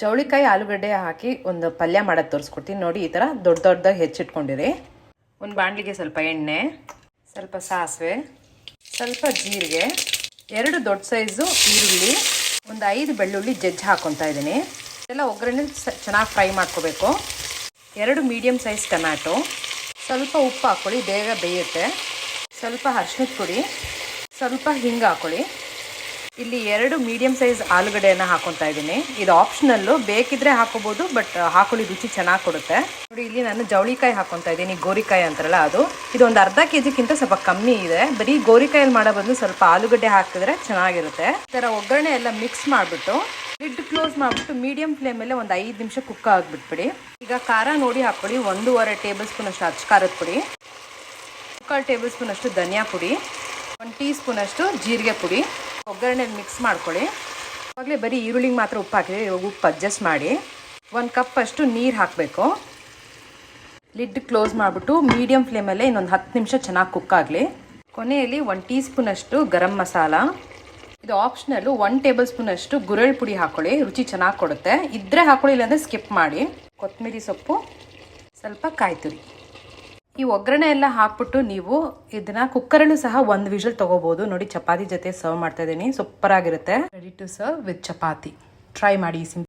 ಜವಳಿಕಾಯಿ ಆಲೂಗಡ್ಡೆ ಹಾಕಿ ಒಂದು ಪಲ್ಯ ಮಾಡೋದು ತೋರಿಸ್ಕೊಡ್ತೀನಿ. ನೋಡಿ, ಈ ಥರ ದೊಡ್ಡ ದೊಡ್ಡದಾಗಿ ಹೆಚ್ಚಿಟ್ಕೊಂಡಿರಿ. ಒಂದು ಬಾಣಲಿಗೆ ಸ್ವಲ್ಪ ಎಣ್ಣೆ, ಸ್ವಲ್ಪ ಸಾಸಿವೆ, ಸ್ವಲ್ಪ ಜೀರಿಗೆ, ಎರಡು ದೊಡ್ಡ ಸೈಜು ಈರುಳ್ಳಿ, ಒಂದು ಐದು ಬೆಳ್ಳುಳ್ಳಿ ಜಜ್ಜಿ ಹಾಕೊತಾ ಇದ್ದೀನಿ. ಎಲ್ಲ ಒಗ್ಗರಣೆ ಚೆನ್ನಾಗಿ ಫ್ರೈ ಮಾಡ್ಕೋಬೇಕು. ಎರಡು ಮೀಡಿಯಮ್ ಸೈಜ್ ಟೊಮ್ಯಾಟೊ, ಸ್ವಲ್ಪ ಉಪ್ಪು ಹಾಕ್ಕೊಳ್ಳಿ ಬೇಗ ಬೇಯುತ್ತೆ. ಸ್ವಲ್ಪ ಅರ್ಶಿನದ ಪುಡಿ, ಸ್ವಲ್ಪ ಹಿಂಗೆ ಹಾಕ್ಕೊಳ್ಳಿ ಇಲ್ಲಿ ಎರಡು ಮೀಡಿಯಂ ಸೈಜ್ ಆಲೂಗಡ್ಡೆಯನ್ನು ಹಾಕೊತಾ ಇದ್ದೀನಿ. ಇದು ಆಪ್ಷನಲ್ಲು ಬೇಕಿದ್ರೆ ಹಾಕೋಬಹುದು ಬಟ್ ಹಾಕೊಳ್ಳಿ, ರುಚಿ ಚೆನ್ನಾಗಿ ಕೊಡುತ್ತೆ. ನೋಡಿ, ಇಲ್ಲಿ ನಾನು ಜವಳಿಕಾಯಿ ಹಾಕೊತಾ ಇದ್ದೀನಿ, ಗೋರಿಕಾಯಿ ಅಂತಾರಲ್ಲ ಅದು. ಇದು ಒಂದು ಅರ್ಧ ಕೆ ಜಿಗಿಂತ ಸ್ವಲ್ಪ ಕಮ್ಮಿ ಇದೆ. ಬರೀ ಗೋರಿಕಾಯಲ್ಲಿ ಮಾಡೋ ಬದಲು ಸ್ವಲ್ಪ ಆಲೂಗಡ್ಡೆ ಹಾಕಿದ್ರೆ ಚೆನ್ನಾಗಿರುತ್ತೆ. ಈ ಥರ ಒಗ್ಗರಣೆ ಎಲ್ಲ ಮಿಕ್ಸ್ ಮಾಡಿಬಿಟ್ಟು ಲಿಡ್ ಕ್ಲೋಸ್ ಮಾಡಿಬಿಟ್ಟು ಮೀಡಿಯಂ ಫ್ಲೇಮಲ್ಲೇ ಒಂದು ಐದು ನಿಮಿಷ ಕುಕ್ ಆಗಿಬಿಟ್ಬಿಡಿ. ಈಗ ಖಾರ ನೋಡಿ ಹಾಕ್ಕೊಳ್ಳಿ, ಒಂದೂವರೆ ಟೇಬಲ್ ಸ್ಪೂನ್ ಅಷ್ಟು ಖಾರದ ಪುಡಿ, ಮುಕ್ಕಾಲು ಟೇಬಲ್ ಸ್ಪೂನ್ ಅಷ್ಟು ಧನಿಯಾ ಪುಡಿ, ಒಂದು ಟೀ ಸ್ಪೂನ್ ಅಷ್ಟು ಜೀರಿಗೆ ಪುಡಿ. ಒಗ್ಗರಣೆ ಮಿಕ್ಸ್ ಮಾಡ್ಕೊಳ್ಳಿ. ಆವಾಗಲೇ ಬರೀ ಈರುಳ್ಳಿಗೆ ಮಾತ್ರ ಉಪ್ಪು ಹಾಕಿದೆ ಇವಾಗ ಉಪ್ಪು ಅಡ್ಜಸ್ಟ್ ಮಾಡಿ. ಒಂದು ಕಪ್ ಅಷ್ಟು ನೀರು ಹಾಕಬೇಕು. ಲಿಡ್ ಕ್ಲೋಸ್ ಮಾಡಿಬಿಟ್ಟು ಮೀಡಿಯಂ ಫ್ಲೇಮಲ್ಲೇ ಇನ್ನೊಂದು ಹತ್ತು ನಿಮಿಷ ಚೆನ್ನಾಗಿ ಕುಕ್ ಆಗಲಿ. ಕೊನೆಯಲ್ಲಿ ಒಂದು ಟೀ ಸ್ಪೂನಷ್ಟು ಗರಂ ಮಸಾಲ. ಇದು ಆಪ್ಷನಲ್ಲು ಒನ್ ಟೇಬಲ್ ಸ್ಪೂನ್ ಅಷ್ಟು ಗುರೆಳ್ ಪುಡಿ ಹಾಕೊಳ್ಳಿ, ರುಚಿ ಚೆನ್ನಾಗಿ ಕೊಡುತ್ತೆ. ಇದ್ರೆ ಹಾಕೊಳ್ಳಿ ಇಲ್ಲಾಂದರೆ ಸ್ಕಿಪ್ ಮಾಡಿ. ಕೊತ್ತಂಬರಿ ಸೊಪ್ಪು, ಸ್ವಲ್ಪ ಕಾಯಿ ತುರಿ ಈ ಒಗ್ಗರಣೆ ಎಲ್ಲ ಹಾಕ್ಬಿಟ್ಟು ನೀವು ಇದನ್ನ ಕುಕ್ಕರಲ್ಲೂ ಸಹ ಒಂದು ವಿಷಲ್ ತಗೋಬಹುದು ನೋಡಿ, ಚಪಾತಿ ಜೊತೆ ಸರ್ವ್ ಮಾಡ್ತಾ ಇದ್ದೀನಿ ಸೂಪರ್ ಆಗಿರುತ್ತೆ ready to serve with chapati. Try ಮಾಡಿ